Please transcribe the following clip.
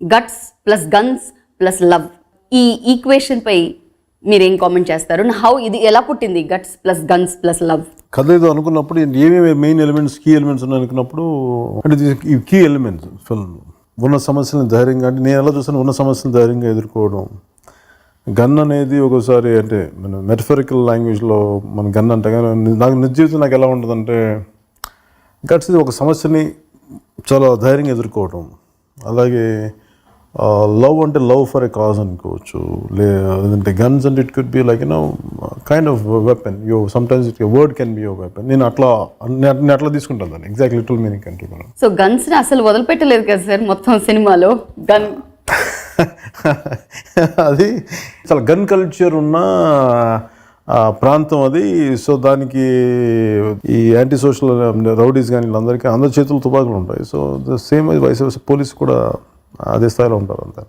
Guts plus guns plus love ఈ ఈక్వేషన్పై మీరేం కామెంట్ చేస్తారు? హౌ ఇది ఎలా పుట్టింది? Guts plus guns plus love కథ ఏదో అనుకున్నప్పుడు ఏమేమి మెయిన్ ఎలిమెంట్స్ కీ ఎలిమెంట్స్ ఉన్నాయి అనుకున్నప్పుడు అంటే ఈ కీ ఎలిమెంట్స్ ఫిల్మ్ ఉన్న సమస్యలను ధైర్యంగా అంటే నేను ఎలా చూసాను ఉన్న సమస్యలను ధైర్యంగా ఎదుర్కోవడం. గన్ అనేది ఒకసారి అంటే మన మెటఫరికల్ లాంగ్వేజ్లో మన గన్ అంటే కానీ నాకు నిజ జీవితం నాకు ఎలా ఉంటుందంటే గట్స్ ఒక సమస్యని చాలా ధైర్యంగా ఎదుర్కోవడం. అలాగే లవ్ అంటే లవ్ ఫర్ ఎ కాజ్ అనుకోవచ్చు. లేదంటే గన్స్ అంటే it could be like you know kind of weapon you sometimes it word can be your weapon నేను అట్లా నేను అట్లా తీసుకుంటాను దాన్ని. ఎగ్జాక్ట్ లిటిల్ మీనింగ్ అంటే మనం సో గన్స్ అసలు వదిలిపెట్టలేదు కదా సార్ మొత్తం సినిమాలో? గన్ అది చాలా గన్ కల్చర్ ఉన్న ప్రాంతం అది. సో దానికి ఈ యాంటీ సోషల్ రౌడీస్ కానీ వీళ్ళందరికీ అందరి చేతులు తుపాకులు ఉంటాయి. So the same wise police కూడా అదే స్థాయిలో ఉంటారు అంతా.